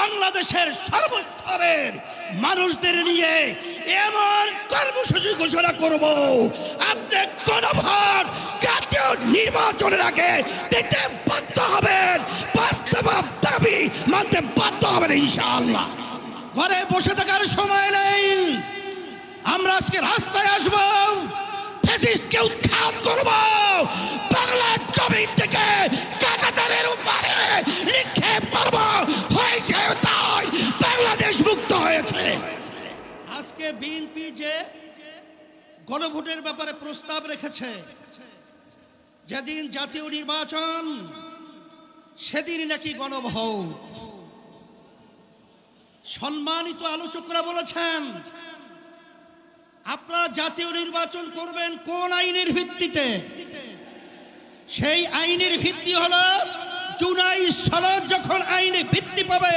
বাংলাদেশের সর্বস্তরের মানুষদের নিয়ে এমন কর্মসূচি ঘোষণা করব। আপনি গণভোট জাতীয় নির্বাচনের আগে দিতে বাধ্য হবেন। বাস্তব দাবি মানতে বাধ্য হবেন ইনশাআল্লাহ। ঘরে বসে থাকার সময় নেই। আমরা আজকে রাস্তায় আসব। ফ্যাসিস্টকে উৎখাত করব। বাংলার জমি থেকে কাটাতারের উপরে বিএনপি যে গণভোটের ব্যাপারে প্রস্তাব রেখেছে, যেদিন জাতীয় নির্বাচন সেদিন নাকি গণভোট সম্মানিত আলোচকরা বলেছেন, আপনারা জাতীয় নির্বাচন করবেন কোন আইনের ভিত্তিতে? সেই আইনের ভিত্তি হলো জুলাই সনদ যখন আইনে ভিত্তি পাবে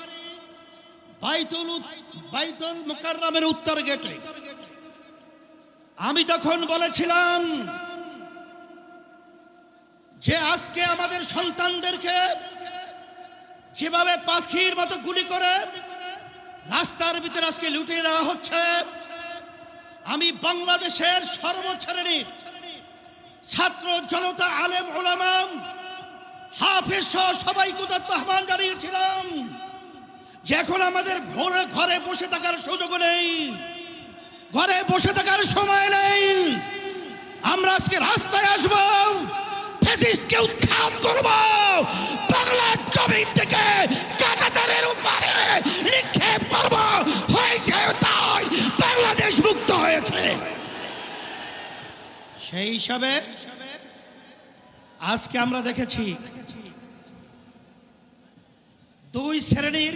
উত্তর গেটে। আমি তখন বলেছিলাম, যে আজকে আমাদের সন্তানদেরকে যেভাবে পাখির মতো গুলি করে রাস্তার ভিতরে আজকে লুটিয়ে দেওয়া হচ্ছে, আমি বাংলাদেশের সর্বশ্রেণীর ছাত্র জনতা আলেম ওলামাম হাফেজ সহ সবাইকে উদাত্ত আহ্বান জানিয়েছিলাম যে এখন আমাদের ঘরে ঘরে বসে থাকার সুযোগ নেই, ঘরে বসে থাকার সময় নেই, আমরা আজকে রাস্তায় আসব ফ্যাসিস্টকে উৎখাত করব, বাংলার জমি থেকে কাটাতারের উপরে নিক্ষেপ করব। হয়েছে তাই বাংলাদেশ মুক্ত হয়েছে। সেই হিসাবে আজকে আমরা দেখেছি, দুই শ্রেণির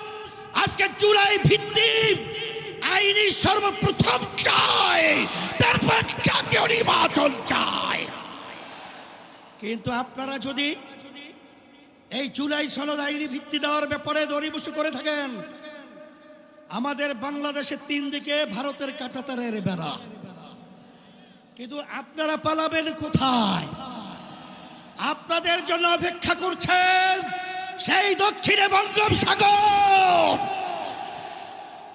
আজকে জুলাই ভিত্তিক আইনি সর্বপ্রথম চায়। তারপর জাতীয় নির্বাচন চায়। কিন্তু আপনারা যদি এই জুলাই সনদ আইনি ভিত্তি দেওয়ার ব্যাপারে দরিবসু করে থাকেন, আমাদের বাংলাদেশের তিন দিকে ভারতের কাটাতারের বেড়া। কিন্তু আপনারা পালাবেন কোথায়? আপনাদের জন্য অপেক্ষা করছেন সেই দক্ষিণে বঙ্গোপসাগর।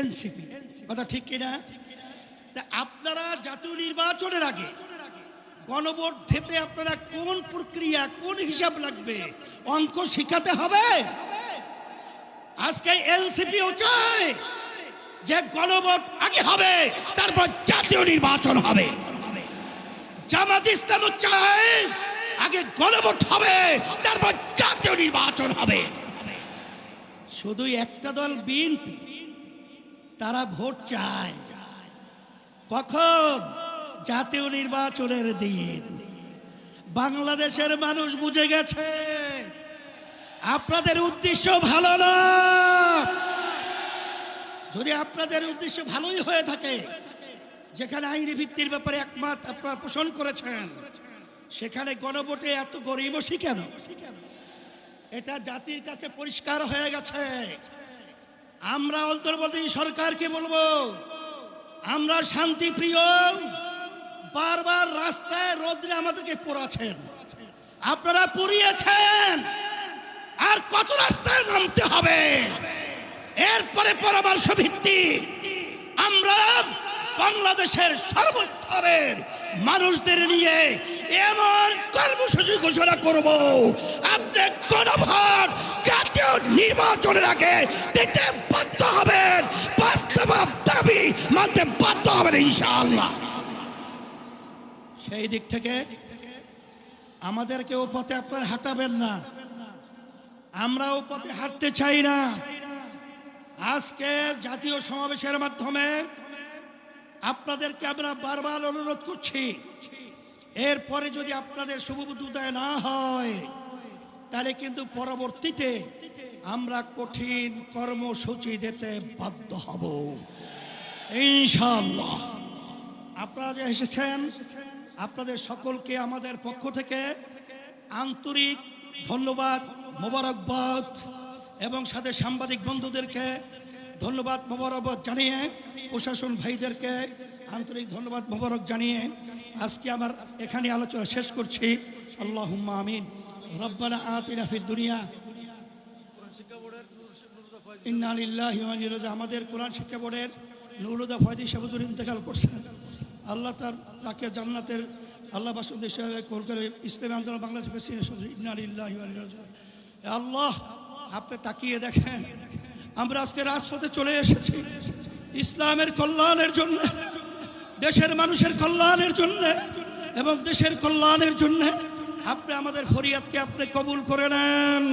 এনসিপি। কথা ঠিক কিনা? তা আপনারা জাতীয় নির্বাচনের আগে গণভোট দিতে আপনারা কোন প্রক্রিয়া, কোন হিসাব লাগবে? অঙ্ক শিখাতে হবে? আজকে এনসিপি চায় যে গণভোট আগে হবে, তারপর জাতীয় নির্বাচন হবে। জামাত ইসলাম চায় আগে গণভোট হবে, তারপর জাতীয় নির্বাচন হবে। শুধু একটা দল বিএনপি তারা ভোট চায়। কখন? জাতীয় নির্বাচনের দিন। বাংলাদেশের মানুষ বুঝে গেছে, আপনাদের উদ্দেশ্য ভালো না। যদি আপনাদের উদ্দেশ্য ভালোই হয়ে থাকে, যেখানে আইনি ভিত্তির ব্যাপারে একমত আপনারা পোষণ করেছেন, সেখানে গণভোটে এত গরিবসী কেন? এটা জাতির কাছে পরিষ্কার হয়ে গেছে। আমরা অন্তর্বর্তী সরকারকে বলব, আমরা শান্তিপ্রিয়, বারবার রাস্তায় রোদ্রে আমাদেরকে পোড়াছেন আপনারা পুড়িয়েছেন, আর কত রাস্তায় নামতে হবে? এরপরে পরামর্শ ভিত্তি, আমরা বাংলাদেশের সর্বস্তরের মানুষদের নিয়ে এমন কর্মসূচি ঘোষণা করব। আপনি নির্বাচনের আগে দিতে বাধ্য হবেন। বাস্তব দাবি মানতে বাধ্য হবেন ইনশাআল্লাহ। সেই দিক থেকে আমাদেরকেও পথে আপনার হাঁটাবেন না। আমরাও পথে হাঁটতে চাই না। আজকে জাতীয় সমাবেশের মাধ্যমে আপনাদেরকে আমরা বারবার অনুরোধ করছি, এরপরে যদি আপনাদের শুভবুদ্ধ না হয়, তাহলে কিন্তু পরবর্তীতে আমরা কঠিন কর্মসূচি দিতে বাধ্য হব। ইনশাআল্লাহ। আপনারা যে এসেছেন, আপনাদের সকলকে আমাদের পক্ষ থেকে আন্তরিক ধন্যবাদ, মোবারকবাদ এবং সাথে সাংবাদিক বন্ধুদেরকে ধন্যবাদ, মোবারকবাদ জানিয়ে, প্রশাসন ভাইদেরকে আন্তরিক ধন্যবাদ, মোবারক জানিয়ে আজকে আমার এখানে আলোচনা শেষ করছি। আল্লাহ আমিন। রব্বানা আতিনা ফিদ দুনিয়া আমাদের কোরআন শিক্ষা বোর্ডের নুরুদা ফয়দি সাহুজুর ইন্তেকাল করছেন। আল্লাহ তার তাকে জান্নাতের আল্লাহ বাসুদ হিসেবে কল করে ইসলামী আন্দোলন বাংলাদেশ প্রেসিডেন্ট সাহুজুর ইন্না লিল্লাহি ওয়া ইন্না ইলাইহি রাজিউন। এ আল্লাহ, আপনি তাকিয়ে দেখেন, আমরা আজকে রাজপথে চলে এসেছি। ইসলামের কল্যাণের জন্য, দেশের মানুষের কল্যাণের জন্য এবং দেশের কল্যাণের জন্য। আপনি আমাদের ফরিয়াদকে আপনি কবুল করে নেন।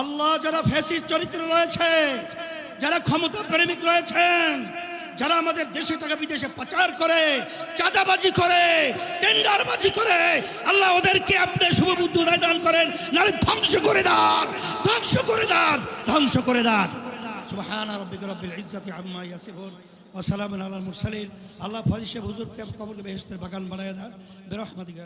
আল্লাহ যারা ফ্যাসিস্ট চরিত্র রয়েছে, যারা ক্ষমতা প্রেমিক রয়েছেন, যারা আমাদের দেশে টাকা বিদেশে পাচার করে, চাঁদাবাজি করে, টেন্ডারবাজি করে, আল্লাহ ওদেরকে আপনি শুভবুদ্ধ উদয় দান করেন, নাহলে ধ্বংস করে দান, ধ্বংস করে দান, ধ্বংস করে দান। সুবহান রাব্বিকা রাব্বিল ইজ্জাতি আম্মা ইয়াসিফুন, ওয়া সালামুন আলাল মুরসালিন। আল্লাহ ফজিশে হুজুরকে কবর বেহেশতের বাগান বানায় দেন। বিরহমাতিকা